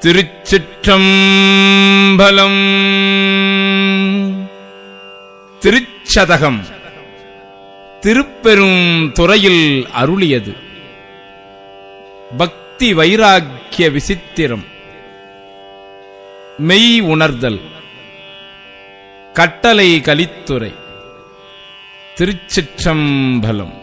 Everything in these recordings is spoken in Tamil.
திருச்சிற்றம்பலம். திருச்சதகம். திருப்பெரும் துறையில் அருளியது. பக்தி வைராக்கிய விசித்திரம். மெய் உணர்தல். கட்டளை கலித்துறை. திருச்சிற்றம்பலம்.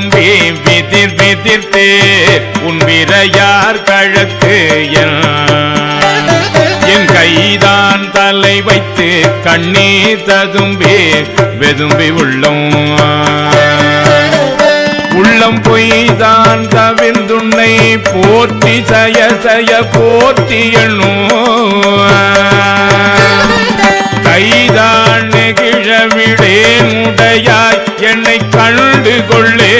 தும்பி விதிர் விதிர்த்து உன் விரையார் கழக்கு என் கைதான் தலை வைத்து கண்ணீர் ததும்பி வெதும்பி உள்ளம். உள்ளம் பொய்தான் தவிர்ந்துன்னை போற்றி சய சய போற்றி எண்ணும். கைதான் விடே முடையாய் என்னை கண்டு கொள்ளே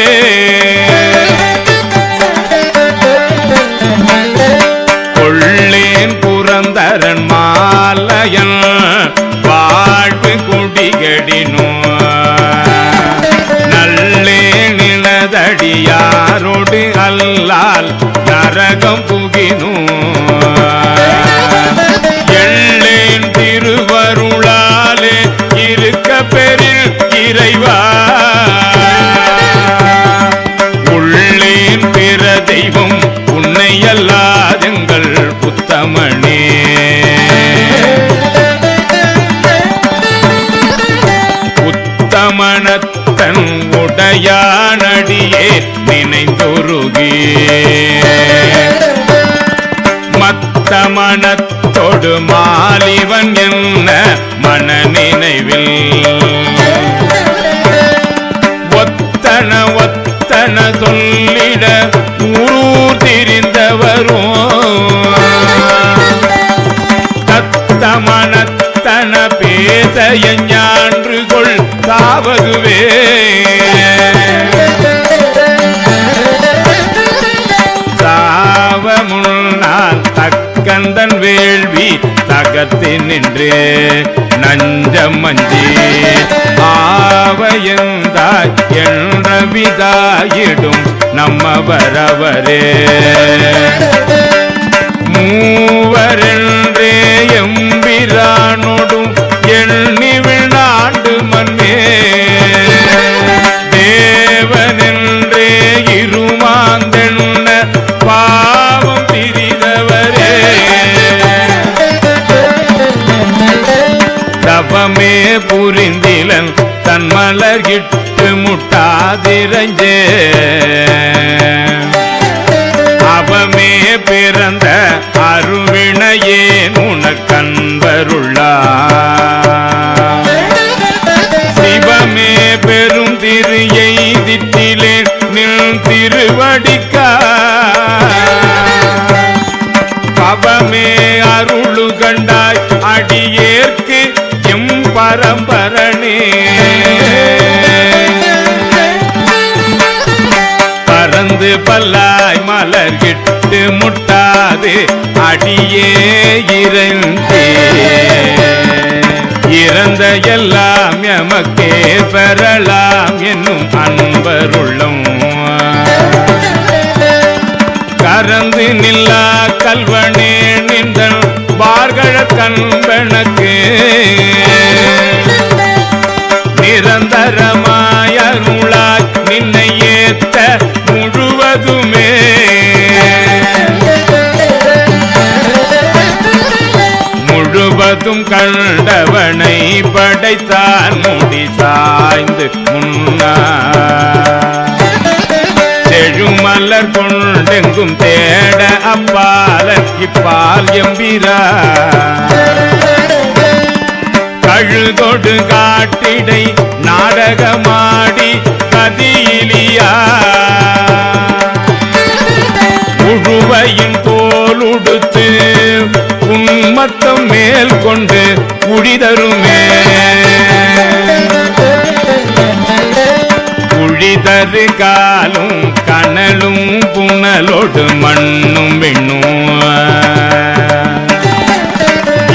உடையானடியே மத்த மனத்தொடு மாலிவன் என்ன மன நினைவில்? ஒத்தன ஒத்தன சொல்லிட ஊர் திரிந்தவரும். தத்தமனத்தன பேச எஞ்ஞான்று கொள் தகர்த்து நின்று நஞ்சம் மஞ்சி. ஆவையந்தாய் என்ற விதாயிடும் நம்மவரவரே மூவரென்றே புரிந்திலன் தன் மலர்கிட்டு முட்டாதிரஞ்சே. அவமே பிறந்த அருவினையே உனக்கன்பருள்ளா சிவமே பெரும் திரு எய்திட்டிலே நில் திருவடி பல்லாய் மலர்கிட்டு முட்டாது அடியே இறந்தே. இறந்த எல்லாம் எமக்கே பெறலாம் என்னும் அன்பருள்ளும் கறந்து நில்லா கல்வனே நின்றன் பார்கழ கண்பனுக்கு. முழுவதுமே முழுவதும் கண்டவனை படைத்தான் முடி சாய்ந்து முன்னா. செழுமலர் கொண்டெங்கும் தேட அப்பால இப்பால் எம்பிரா கழுதொடு காட்டிடை நாடகமாடி கதியிலியா. குழி தருமே குழி தரு காலும் கனலும் புனலோடு மண்ணும் வெண்ணும்.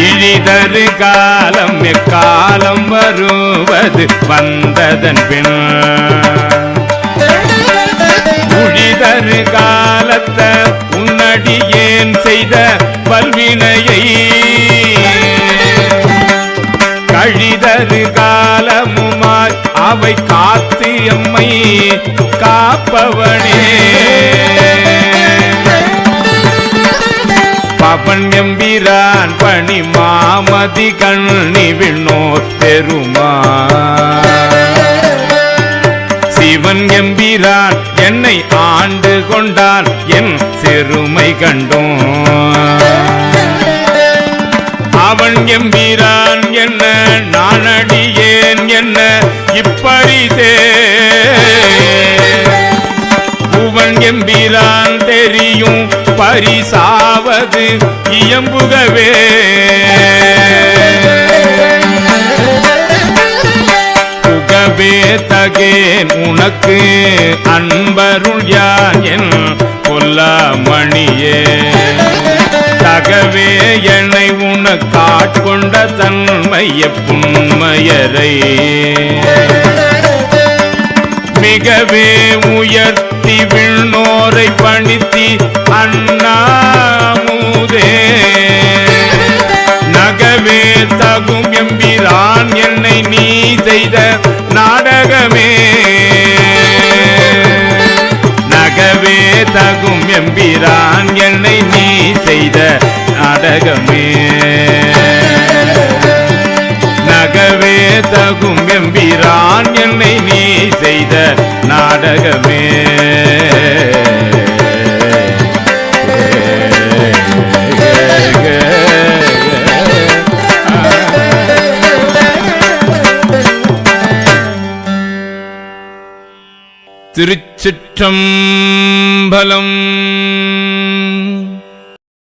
இழிதரு காலம் எக்காலம் வருவது வந்ததன் பின். குழிதரு காலத்த உன்னடியேன் செய்த பல்வினையை காலமுமாய் காத்து எம்மை காப்பவனே. பவன் எம்பிரான் பணி மாமதி கண்ணி விண்ணோ பெருமா சிவன் எம்பிரான் என்னை ஆண்டு கொண்டான் என் சிறுமை கண்டோம். அவன் எம்பிரான் என்ன என்ன இப்பரிதே புவன் எம்பிரான் தெரியும் பரிசாவது இயம்புகவே. புகவே தகேன் உனக்கு அன்பருள் யான் என் கொல்லாமணியே தகவே என்னை உனக்காட்கொண்ட தன் தன்மைய புண்மயரை மிகவே உயர்த்தி விண்ணோரை பணித்தி அண்ணாமுதே. நகவே தகும் எம்பிரான் என்னை நீ செய்த நாடகமே. நகவே தகும் எம்பிரான் என்னை நீ செய்த நாடகமே. எம்பிரான் என்னை நீ செய்த நாடகமே. திருச்சிற்றம்பலம்